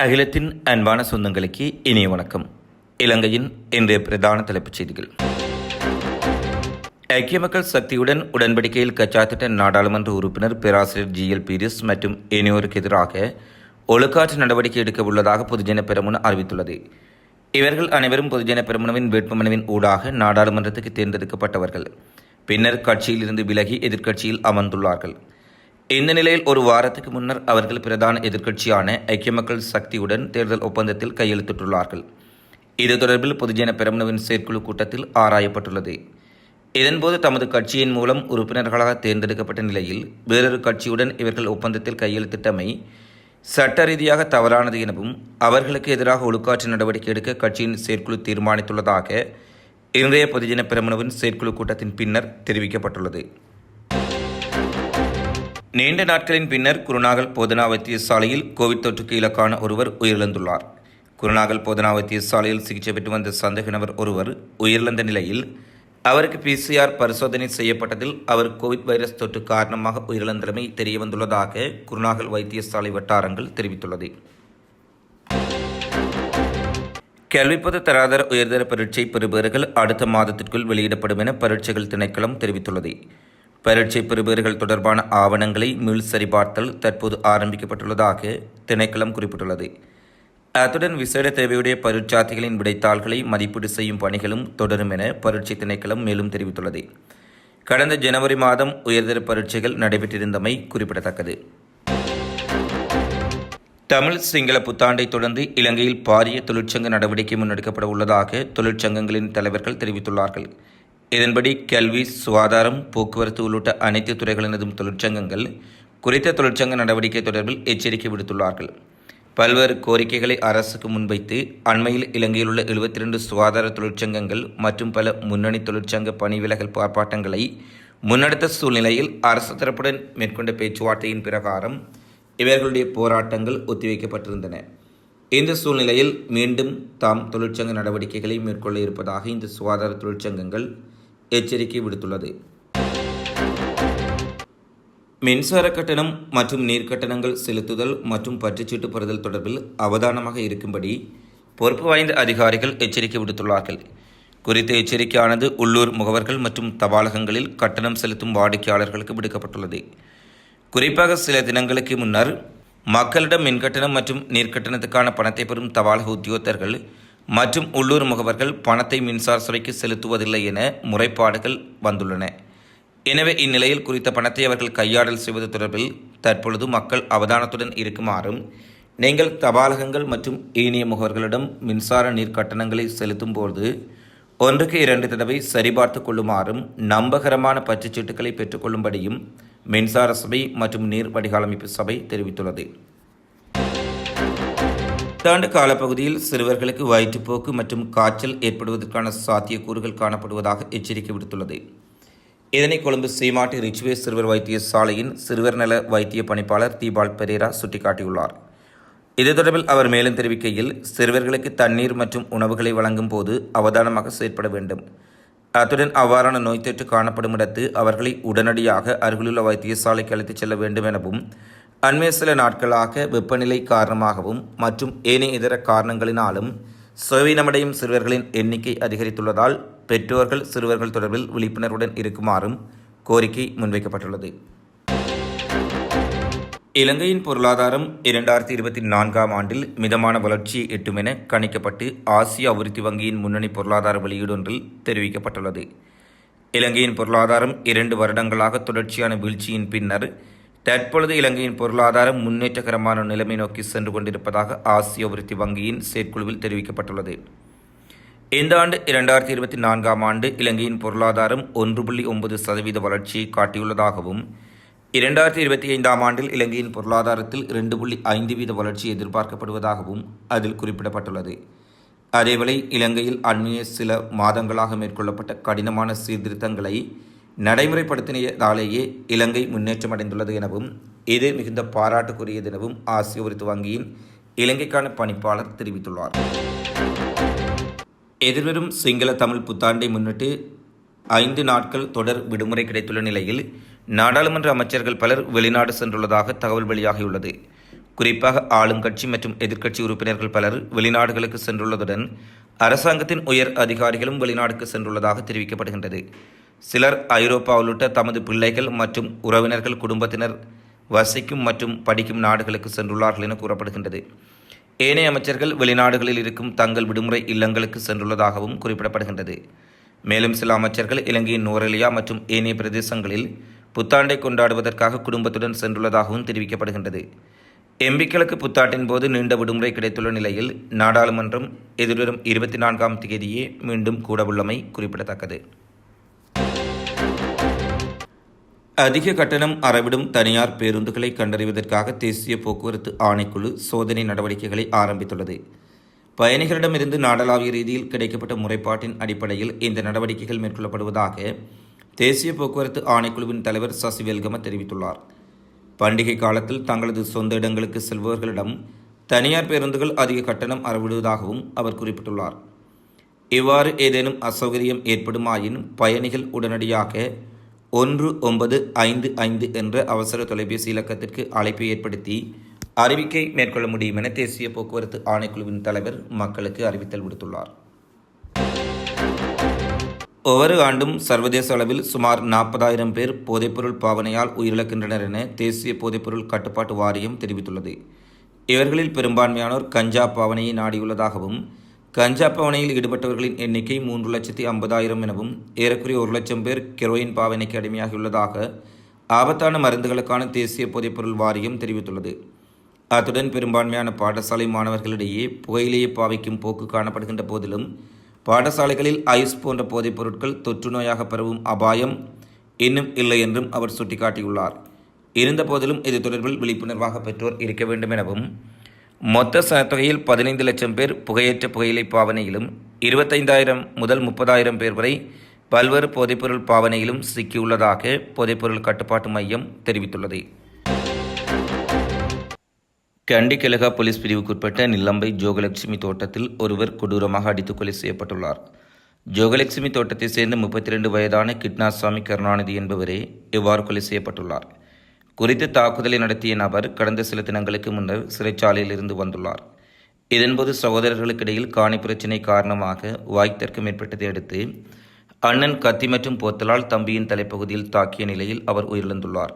அகிலத்தின் அன்பான சொந்தங்களுக்கு இனிய வணக்கம். இலங்கையின் இன்றைய பிரதான தலைப்புச் செய்திகள். ஐக்கிய மக்கள் சக்தியுடன் உடன்படிக்கையில் கச்சாத்திட்ட நாடாளுமன்ற உறுப்பினர் பேராசிரியர் ஜி. எல். பீரிஸ் மற்றும் இனியோருக்கு எதிராக ஒழுக்காற்று நடவடிக்கை எடுக்க உள்ளதாக பொதுஜன பெரமுன அறிவித்துள்ளது. இவர்கள் அனைவரும் பொதுஜன பெரமுனவின் வேட்புமனுவின் ஊடாக நாடாளுமன்றத்துக்கு தேர்ந்தெடுக்கப்பட்டவர்கள். பின்னர் கட்சியிலிருந்து விலகி எதிர்க்கட்சியில் அமர்ந்துள்ளார்கள். இந்த நிலையில் ஒரு வாரத்துக்கு முன்னர் அவர்கள் பிரதான எதிர்க்கட்சியான ஐக்கிய மக்கள் சக்தியுடன் தேர்தல் ஒப்பந்தத்தில் கையெழுத்திட்டுள்ளார்கள். இது தொடர்பில் பொதுஜன பெரமுனவின் செயற்குழு கூட்டத்தில் ஆராயப்பட்டுள்ளது. இதன்போது தமது கட்சியின் மூலம் உறுப்பினர்களாக தேர்ந்தெடுக்கப்பட்ட நிலையில் வேறொரு கட்சியுடன் இவர்கள் ஒப்பந்தத்தில் கையெழுத்திட்டமை சட்ட ரீதியாக தவறானது எனவும் அவர்களுக்கு எதிராக ஒழுக்காற்று நடவடிக்கை எடுக்க கட்சியின் செயற்குழு தீர்மானித்துள்ளதாக இன்றைய பொதுஜன பெரமுனவின் செயற்குழு கூட்டத்தின் பின்னர் தெரிவிக்கப்பட்டுள்ளது. நீண்ட நாட்களின் பின்னர் குருநாகல் போதனா வைத்தியசாலையில் கோவிட் தொற்றுக்கு இலக்கான ஒருவர் உயிரிழந்துள்ளார். குருநாகல் போதனா வைத்தியசாலையில் சிகிச்சை பெற்று வந்த சந்தேக நபர் ஒருவர் உயிரிழந்த நிலையில் அவருக்கு பிசிஆர் பரிசோதனை செய்யப்பட்டதில் அவர் கோவிட் வைரஸ் தொற்று காரணமாக உயிரிழந்தமை தெரியவந்துள்ளதாக குருநாகல் வைத்தியசாலை வட்டாரங்கள் தெரிவித்துள்ளது. கல்விப்பொது தராதர உயர்தர பரீட்சை பெறுபவர்கள் அடுத்த மாதத்திற்குள் வெளியிடப்படும் என பரீட்சைகள் திணைக்களம் தெரிவித்துள்ளது. பரீட்சை பெறுபவர்கள் தொடர்பான ஆவணங்களை மீள் சரிபார்த்தல் தற்போது ஆரம்பிக்கப்பட்டுள்ளதாக திணைக்களம் குறிப்பிட்டுள்ளது. அத்துடன் விசேட தேவையுடைய பரீட்சார்த்திகளின் விடைத்தாள்களை மதிப்பீடு செய்யும் பணிகளும் தொடரும் என பரீட்சை திணைக்களம் மேலும் தெரிவித்துள்ளது. கடந்த ஜனவரி மாதம் உயர்தர பரீட்சைகள் நடைபெற்றிருந்தமை குறிப்பிடத்தக்கது. தமிழ் சிங்கள புத்தாண்டை தொடர்ந்து இலங்கையில் பாரிய தொழிற்சங்க நடவடிக்கை முன்னெடுக்கப்பட உள்ளதாக தொழிற்சங்கங்களின் தலைவர்கள் தெரிவித்துள்ளார்கள். இதன்படி கல்வி சுகாதாரம் போக்குவரத்து உள்ளிட்ட அனைத்து துறைகளினதும் தொழிற்சங்கங்கள் குறித்த தொழிற்சங்க நடவடிக்கை தொடர்பில் எச்சரிக்கை விடுத்துள்ளார்கள். பல்வேறு கோரிக்கைகளை அரசுக்கு முன்வைத்து அண்மையில் இலங்கையில் உள்ள எழுபத்தி ரெண்டு சுகாதார தொழிற்சங்கங்கள் மற்றும் பல முன்னணி தொழிற்சங்க பணி விலகல் ஆர்ப்பாட்டங்களை முன்னெடுத்த சூழ்நிலையில் அரசு தரப்புடன் மேற்கொண்ட பேச்சுவார்த்தையின் பிரகாரம் இவர்களுடைய போராட்டங்கள் ஒத்திவைக்கப்பட்டிருந்தன. இந்த சூழ்நிலையில் மீண்டும் தாம் தொழிற்சங்க நடவடிக்கைகளை மேற்கொள்ள இருப்பதாக இந்த சுகாதார தொழிற்சங்கங்கள் எச்சரிக்கை விடுத்துள்ளது. மின்சார கட்டணம் மற்றும் நீர்க்கட்டணங்கள் செலுத்துதல் மற்றும் பற்றுச்சீட்டு பெறுதல் தொடர்பில் அவதானமாக இருக்கும்படி பொறுப்பு வாய்ந்த அதிகாரிகள் எச்சரிக்கை விடுத்துள்ளார்கள். குறித்த எச்சரிக்கையானது உள்ளூர் முகவர்கள் மற்றும் தபாலகங்களில் கட்டணம் செலுத்தும் வாடிக்கையாளர்களுக்கு விடுக்கப்பட்டுள்ளது. குறிப்பாக சில தினங்களுக்கு முன்னர் மக்களிடம் மின்கட்டணம் மற்றும் நீர்க்கட்டணத்துக்கான பணத்தை பெறும் தபாலக உத்தியோகத்தர்கள் மற்றும் உள்ளூர் முகவர்கள் பணத்தை மின்சார சபைக்கு செலுத்துவதில்லை என முறைப்பாடுகள் வந்துள்ளன. எனவே இந்நிலையில் குறித்த பணத்தை அவர்கள் கையாடல் செய்வது தொடர்பில் தற்பொழுது மக்கள் அவதானத்துடன் இருக்குமாறும் நீங்கள் தபாலகங்கள் மற்றும் ஏனைய முகவர்களிடம் மின்சார நீர் கட்டணங்களை செலுத்தும் போது ஒன்றுக்கு இரண்டு தடவை சரிபார்த்து கொள்ளுமாறும் நம்பகரமான பற்றுச்சீட்டுகளை பெற்றுக்கொள்ளும்படியும் மின்சார சபை மற்றும் நீர் வடிகாலமைப்பு சபை தெரிவித்துள்ளது. புத்தாண்டு காலப்பகுதியில் சிறுவர்களுக்கு வயிற்றுப்போக்கு மற்றும் காய்ச்சல் ஏற்படுவதற்கான சாத்தியக்கூறுகள் காணப்படுவதாக எச்சரிக்கை விடுத்துள்ளது. இதனை கொழும்பு சீமாட்டி ரிச்வே சிறுவர் வைத்திய சாலையின் சிறுவர் நல வைத்திய பணிப்பாளர் தீபால் பெரேரா சுட்டிக்காட்டியுள்ளார். இது தொடர்பில் அவர் மேலும் தெரிவிக்கையில் சிறுவர்களுக்கு தண்ணீர் மற்றும் உணவுகளை வழங்கும் போது அவதானமாக செயற்பட வேண்டும். அத்துடன் அவ்வாறான நோய் தொற்று காணப்படும் இடத்து அவர்களை உடனடியாக அருகிலுள்ள வைத்தியசாலைக்கு அழைத்துச் செல்ல வேண்டும் எனவும் அண்மைய சில நாட்களாக வெப்பநிலை காரணமாகவும் மற்றும் ஏனைய இதர காரணங்களினாலும் சுயவீனமடையும் சிறுவர்களின் எண்ணிக்கை அதிகரித்துள்ளதால் பெற்றோர்கள் சிறுவர்கள் தொடர்பில் விழிப்புணர்வுடன் இருக்குமாறும் கோரிக்கை முன்வைக்கப்பட்டுள்ளது. இலங்கையின் பொருளாதாரம் இரண்டாயிரத்தி இருபத்தி நான்காம் ஆண்டில் மிதமான வளர்ச்சியை எட்டும் என கணிக்கப்பட்டு ஆசிய அபிவிருத்தி வங்கியின் முன்னணி பொருளாதார வெளியீடொன்றில் தெரிவிக்கப்பட்டுள்ளது. இலங்கையின் பொருளாதாரம் இரண்டு வருடங்களாக தொடர்ச்சியான வீழ்ச்சியின் பின்னர் தற்பொழுது இலங்கையின் பொருளாதாரம் முன்னேற்றகரமான நிலைமை நோக்கி சென்று கொண்டிருப்பதாக ஆசிய அபிவிருத்தி வங்கியின் செயற்குழுவில் தெரிவிக்கப்பட்டுள்ளது. இந்த ஆண்டு இரண்டாயிரத்தி இருபத்தி நான்காம் ஆண்டு இலங்கையின் பொருளாதாரம் ஒன்று புள்ளி ஒன்பது சதவீத வளர்ச்சியை காட்டியுள்ளதாகவும் இரண்டாயிரத்தி இருபத்தி ஐந்தாம் ஆண்டில் இலங்கையின் பொருளாதாரத்தில் இரண்டு புள்ளி ஐந்து வீத வளர்ச்சி எதிர்பார்க்கப்படுவதாகவும் அதில் குறிப்பிடப்பட்டுள்ளது. அதேவேளை இலங்கையில் அண்மைய சில மாதங்களாக மேற்கொள்ளப்பட்ட கடினமான சீர்திருத்தங்களை நடைமுறைப்படுத்தினதாலேயே இலங்கை முன்னேற்றமடைந்துள்ளது எனவும் இது மிகுந்த பாராட்டுக்குரியது எனவும் ஆசிய உறுத்து வங்கியின் இலங்கைக்கான பணிப்பாளர் தெரிவித்துள்ளார். எதிர்வரும் சிங்கள தமிழ் புத்தாண்டை முன்னிட்டு ஐந்து நாட்கள் தொடர் விடுமுறை கிடைத்துள்ள நிலையில் நாடாளுமன்ற அமைச்சர்கள் பலர் வெளிநாடு சென்றுள்ளதாக தகவல் வெளியாகியுள்ளது. குறிப்பாக ஆளும் கட்சி மற்றும் எதிர்க்கட்சி உறுப்பினர்கள் பலர் வெளிநாடுகளுக்கு சென்றுள்ளதுடன் அரசாங்கத்தின் உயர் அதிகாரிகளும் வெளிநாடுக்கு சென்றுள்ளதாக தெரிவிக்கப்படுகின்றது. சிலர் ஐரோப்பா உள்ளிட்ட தமது பிள்ளைகள் மற்றும் உறவினர்கள் குடும்பத்தினர் வசிக்கும் மற்றும் படிக்கும் நாடுகளுக்கு சென்றுள்ளார்கள் என கூறப்படுகின்றது. ஏனைய அமைச்சர்கள் வெளிநாடுகளில் இருக்கும் தங்கள் விடுமுறை இல்லங்களுக்கு சென்றுள்ளதாகவும் குறிப்பிடப்படுகின்றது. மேலும் சில அமைச்சர்கள் இலங்கையின் நோரெலியா மற்றும் ஏனைய பிரதேசங்களில் புத்தாண்டை கொண்டாடுவதற்காக குடும்பத்துடன் சென்றுள்ளதாகவும் தெரிவிக்கப்படுகின்றது. எம்பிக்களுக்கு புத்தாட்டின் போது நீண்ட விடுமுறை கிடைத்துள்ள நிலையில் நாடாளுமன்றம் எதிர்வரும் இருபத்தி நான்காம் தேதியே மீண்டும் கூடவுள்ளமை குறிப்பிடத்தக்கது. அதிக கட்டணம் அறவிடும் தனியார் பேருந்துகளை கண்டறிவதற்காக தேசிய போக்குவரத்து ஆணைக்குழு சோதனை நடவடிக்கைகளை ஆரம்பித்துள்ளது. பயணிகளிடமிருந்து நாடளாவிய ரீதியில் கிடைக்கப்பட்ட முறைப்பாட்டின் அடிப்படையில் இந்த நடவடிக்கைகள் மேற்கொள்ளப்படுவதாக தேசிய போக்குவரத்து ஆணைக்குழுவின் தலைவர் சசி வெல்கம தெரிவித்துள்ளார். பண்டிகை காலத்தில் தங்களது சொந்த இடங்களுக்கு செல்பவர்களிடம் தனியார் பேருந்துகள் அதிக கட்டணம் அறவிடுவதாகவும் அவர் குறிப்பிட்டுள்ளார். இவ்வாறு ஏதேனும் அசௌகரியம் ஏற்படுமாயின் பயணிகள் உடனடியாக ஒன்று ஒன்பது ஐந்து ஐந்து என்ற அவசர தொலைபேசி இலக்கத்திற்கு அழைப்பை ஏற்படுத்தி அறிவிக்கை மேற்கொள்ள முடியும் என தேசிய போக்குவரத்து ஆணைக்குழுவின் தலைவர் மக்களுக்கு அறிவித்தல் விடுத்துள்ளார். ஒவ்வொரு ஆண்டும் சர்வதேச அளவில் சுமார் நாற்பதாயிரம் பேர் போதைப்பொருள் பாவனையால் உயிரிழக்கின்றனர் என தேசிய போதைப்பொருள் கட்டுப்பாட்டு வாரியம் தெரிவித்துள்ளது. இவர்களில் பெரும்பான்மையானோர் கஞ்சா பாவனையை நாடியுள்ளதாகவும் கஞ்சா பாவனையில் ஈடுபட்டவர்களின் எண்ணிக்கை மூன்று லட்சத்தி ஐம்பதாயிரம் எனவும் ஏறக்குறைய ஒரு லட்சம் பேர் கெரோயின் பாவனைக்கு அடிமையாகியுள்ளதாக ஆபத்தான மருந்துகளுக்கான தேசிய போதைப்பொருள் வாரியம் தெரிவித்துள்ளது. அத்துடன் பெரும்பான்மையான பாடசாலை மாணவர்களிடையே புகையிலேயே பாவிக்கும் போக்கு காணப்படுகின்ற போதிலும் பாடசாலைகளில் ஐஸ் போன்ற போதைப் பொருட்கள் தொற்று நோயாக பரவும் அபாயம் இன்னும் இல்லை என்றும் அவர் சுட்டிக்காட்டியுள்ளார். இருந்தபோதிலும் இது தொடர்பில் விழிப்புணர்வாக பெற்றோர் இருக்க வேண்டும் எனவும் மொத்த சனத்தொகையில் பதினைந்து லட்சம் பேர் புகையற்ற புகையிலை பாவனையிலும் இருபத்தைந்தாயிரம் முதல் முப்பதாயிரம் பேர் வரை பல்வேறு போதைப்பொருள் பாவனையிலும் சிக்கியுள்ளதாக போதைப்பொருள் கட்டுப்பாட்டு மையம் தெரிவித்துள்ளது. கண்டி கிழகா போலீஸ் பிரிவுக்குட்பட்ட நில்லம்பை ஜோகலட்சுமி தோட்டத்தில் ஒருவர் கொடூரமாக அடித்து கொலை செய்யப்பட்டுள்ளார். ஜோகலட்சுமி தோட்டத்தைச் சேர்ந்த முப்பத்தி ரெண்டு வயதான கிட்னாசாமி கருணாநிதி என்பவரே இவ்வாறு கொலை செய்யப்பட்டுள்ளார். குறித்து தாக்குதலை நடத்திய நபர் கடந்த சில தினங்களுக்கு முன்னர் சிறைச்சாலையில் இருந்து வந்துள்ளார். இதன்போது சகோதரர்களுக்கிடையில் காணி பிரச்சினை காரணமாக வாய்த்தர்க்கம் ஏற்பட்டதை அடுத்து அண்ணன் கத்தி மற்றும் போத்தலால் தம்பியின் தலைப்பகுதியில் தாக்கிய நிலையில் அவர் உயிரிழந்துள்ளார்.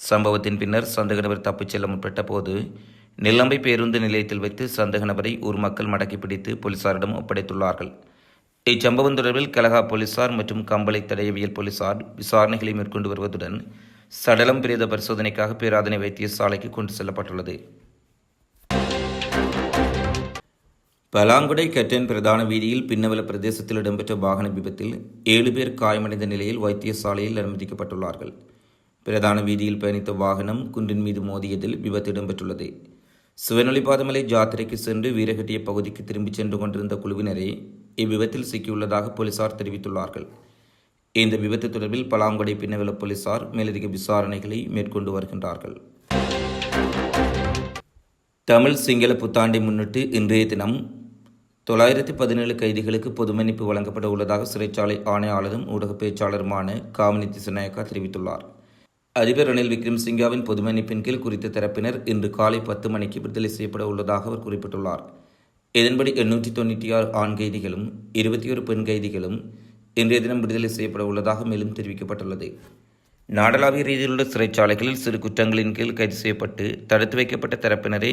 சம்பவத்தின் பின்னர் சந்தேக நபர் தப்பிச் செல்ல முற்பட்ட போது நிலம்பை பேருந்து நிலையத்தில் வைத்து சந்தேக நபரை ஊர் மக்கள் மடக்கி பிடித்து போலீசாரிடம் ஒப்படைத்துள்ளார்கள். இச்சம்பவம் தொடர்பில் கலகா போலீசார் மற்றும் கம்பளை தடயவியல் போலீசார் விசாரணைகளை மேற்கொண்டு வருவதுடன் சடலம் பிரேத பரிசோதனைக்காக பேராதனை வைத்தியசாலைக்கு கொண்டு செல்லப்பட்டுள்ளது. பலாங்குடை கெட்டன் பிரதான வீதியில் பின்னவல பிரதேசத்தில் இடம்பெற்ற வாகன விபத்தில் ஏழு பேர் காயமடைந்த நிலையில் வைத்தியசாலையில் அனுமதிக்கப்பட்டுள்ளார்கள். பிரதான வீதியில் பயணித்த வாகனம் குன்றின் மீது மோதியதில் விபத்து இடம்பெற்றுள்ளது. சிவனொளிபாதமலை ஜாத்திரைக்கு சென்று வீரகட்டிய பகுதிக்கு திரும்பிச் சென்று கொண்டிருந்த குழுவினரே இவ்விபத்தில் சிக்கியுள்ளதாக போலீசார் தெரிவித்துள்ளார்கள். இந்த விபத்து தொடர்பில் பலாங்குடை பின்னவல போலீசார் மேலதிக விசாரணைகளை மேற்கொண்டு வருகின்றார்கள். தமிழ் சிங்கள புத்தாண்டை முன்னிட்டு இன்றைய தினம் தொள்ளாயிரத்தி பதினேழு கைதிகளுக்கு பொது மன்னிப்பு வழங்கப்பட உள்ளதாக சிறைச்சாலை ஆணையாளரும் ஊடக பேச்சாளருமான காமினி திசநாயக்கா தெரிவித்துள்ளார். அதிபர் ரணில் விக்ரம்சிங்காவின் பொது மன்னிப்பின் கீழ் குறித்த தரப்பினர் இன்று காலை பத்து மணிக்கு விடுதலை செய்யப்பட உள்ளதாக அவர் குறிப்பிட்டுள்ளார். இதன்படி எண்ணூற்றி தொண்ணூற்றி ஆறு ஆண் கைதிகளும் இருபத்தி ஒரு பெண் கைதிகளும் இன்றைய தினம் விடுதலை செய்யப்பட உள்ளதாக மேலும் தெரிவிக்கப்பட்டுள்ளது. நாடளாவிய ரீதியிலுள்ள சிறைச்சாலைகளில் சிறு குற்றங்களின் கீழ் கைது செய்யப்பட்டு தடுத்து வைக்கப்பட்ட தரப்பினரே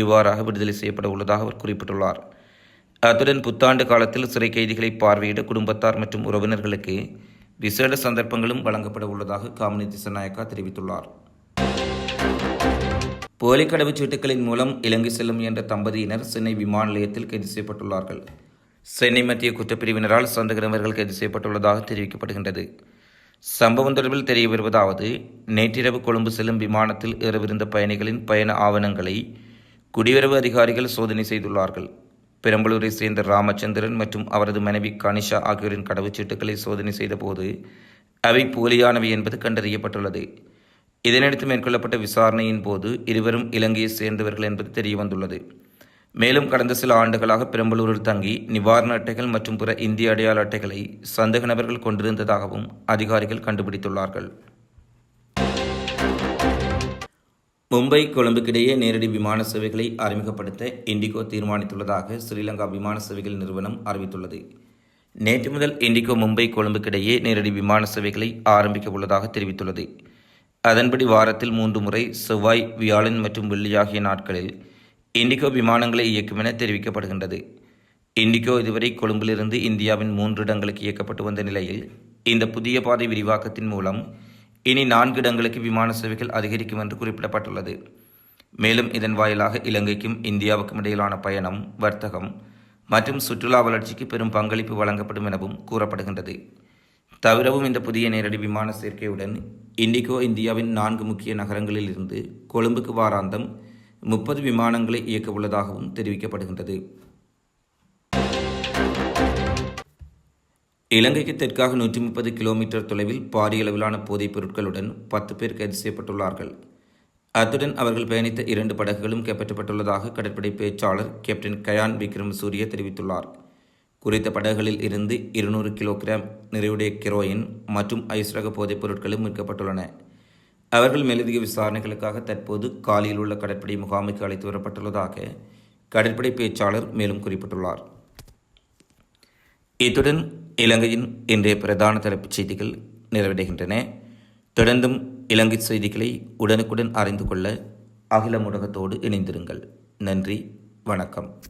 இவ்வாறாக விடுதலை செய்யப்பட உள்ளதாக அவர் குறிப்பிட்டுள்ளார். அத்துடன் புத்தாண்டு காலத்தில் சிறை கைதிகளை பார்வையிட குடும்பத்தார் மற்றும் உறவினர்களுக்கு விசேட சந்தர்ப்பங்களும் வழங்கப்பட உள்ளதாக காமினி திசநாயக்கா தெரிவித்துள்ளார். போலி கடவுச்சீட்டுகளின் மூலம் இலங்கை செல்லும் என்ற தம்பதியினர் சென்னை விமான நிலையத்தில் கைது செய்யப்பட்டுள்ளார்கள். சென்னை மத்திய குற்றப்பிரிவினரால் சந்தகிரமர்கள் கைது செய்யப்பட்டுள்ளதாக தெரிவிக்கப்படுகின்றது. சம்பவம் தொடர்பில் தெரிய வருவதாவது நேற்றிரவு கொழும்பு செல்லும் விமானத்தில் ஏறவிருந்த பயணிகளின் பயண ஆவணங்களை குடியுறவு அதிகாரிகள் சோதனை செய்துள்ளார்கள். பெரம்பலூரை சேர்ந்த ராமச்சந்திரன் மற்றும் அவரது மனைவி கனிஷா ஆகியோரின் கடவுச்சீட்டுகளை சோதனை செய்தபோது அவை போலியானவை என்பது கண்டறியப்பட்டுள்ளது. இதனையடுத்து மேற்கொள்ளப்பட்ட விசாரணையின் போது இருவரும் இலங்கையை சேர்ந்தவர்கள் என்பது தெரியவந்துள்ளது. மேலும் கடந்த சில ஆண்டுகளாக பெரம்பலூரில் தங்கி நிவாரண அட்டைகள் மற்றும் பிற இந்திய அடையாள அட்டைகளை சந்தேக நபர்கள் கொண்டிருந்ததாகவும் அதிகாரிகள் கண்டுபிடித்துள்ளார்கள். மும்பை கொழும்புக்கிடையே நேரடி விமான சேவைகளை அறிமுகப்படுத்த இண்டிகோ தீர்மானித்துள்ளதாக ஸ்ரீலங்கா விமான சேவைகள் நிறுவனம் அறிவித்துள்ளது. நேற்று முதல் இண்டிகோ மும்பை கொழும்புக்கிடையே நேரடி விமான சேவைகளை ஆரம்பிக்க உள்ளதாக தெரிவித்துள்ளது. அதன்படி வாரத்தில் மூன்று முறை செவ்வாய் வியாழன் மற்றும் வெள்ளி ஆகிய நாட்களில் இண்டிகோ விமானங்களை இயக்கும் என தெரிவிக்கப்படுகின்றது. இண்டிகோ இதுவரை கொழும்பிலிருந்து இந்தியாவின் மூன்று இடங்களுக்கு இயக்கப்பட்டு வந்த நிலையில் இந்த புதிய பாதை விரிவாக்கத்தின் மூலம் இனி நான்கு இடங்களுக்கு விமான சேவைகள் அதிகரிக்கும் என்று குறிப்பிடப்பட்டுள்ளது. மேலும் இதன் வாயிலாக இலங்கைக்கும் இந்தியாவுக்கும் இடையிலான பயணம் வர்த்தகம் மற்றும் சுற்றுலா வளர்ச்சிக்கு பெரும் பங்களிப்பு வழங்கப்படும் எனவும் கூறப்படுகின்றது. தவிரவும் இந்த புதிய நேரடி விமான சேர்க்கையுடன் இண்டிகோ இந்தியாவின் நான்கு முக்கிய நகரங்களில் இருந்து கொழும்புக்கு வாராந்தம் முப்பது விமானங்களை இயக்க உள்ளதாகவும் தெரிவிக்கப்படுகின்றது. இலங்கைக்கு தெற்காக நூற்றி முப்பது கிலோமீட்டர் தொலைவில் பாரிய அளவிலான போதைப் பொருட்களுடன் பத்து பேர் கைது செய்யப்பட்டுள்ளார்கள். அத்துடன் அவர்கள் பயணித்த இரண்டு படகுகளும் கைப்பற்றப்பட்டுள்ளதாக கடற்படை பேச்சாளர் கேப்டன் கயான் விக்ரம் சூரிய தெரிவித்துள்ளார். குறித்த படகுகளில் இருந்து இருநூறு கிலோகிராம் நிறைவுடைய கெரோயின் மற்றும் ஐஸ் ரக போதைப் பொருட்களும் மீட்கப்பட்டுள்ளன. அவர்கள் மேலதிக விசாரணைகளுக்காக தற்போது காலியில் உள்ள கடற்படை முகாமுக்கு அழைத்து வரப்பட்டுள்ளதாக கடற்படை பேச்சாளர் மேலும் குறிப்பிட்டுள்ளார். இத்துடன் இலங்கையின் இன்றைய பிரதான தலைப்புச் செய்திகள் நிறைவடைகின்றன. தொடர்ந்தும் இலங்கை செய்திகளை உடனுக்குடன் அறிந்து கொள்ள அகில ஊடகத்தோடு இணைந்திருங்கள். நன்றி வணக்கம்.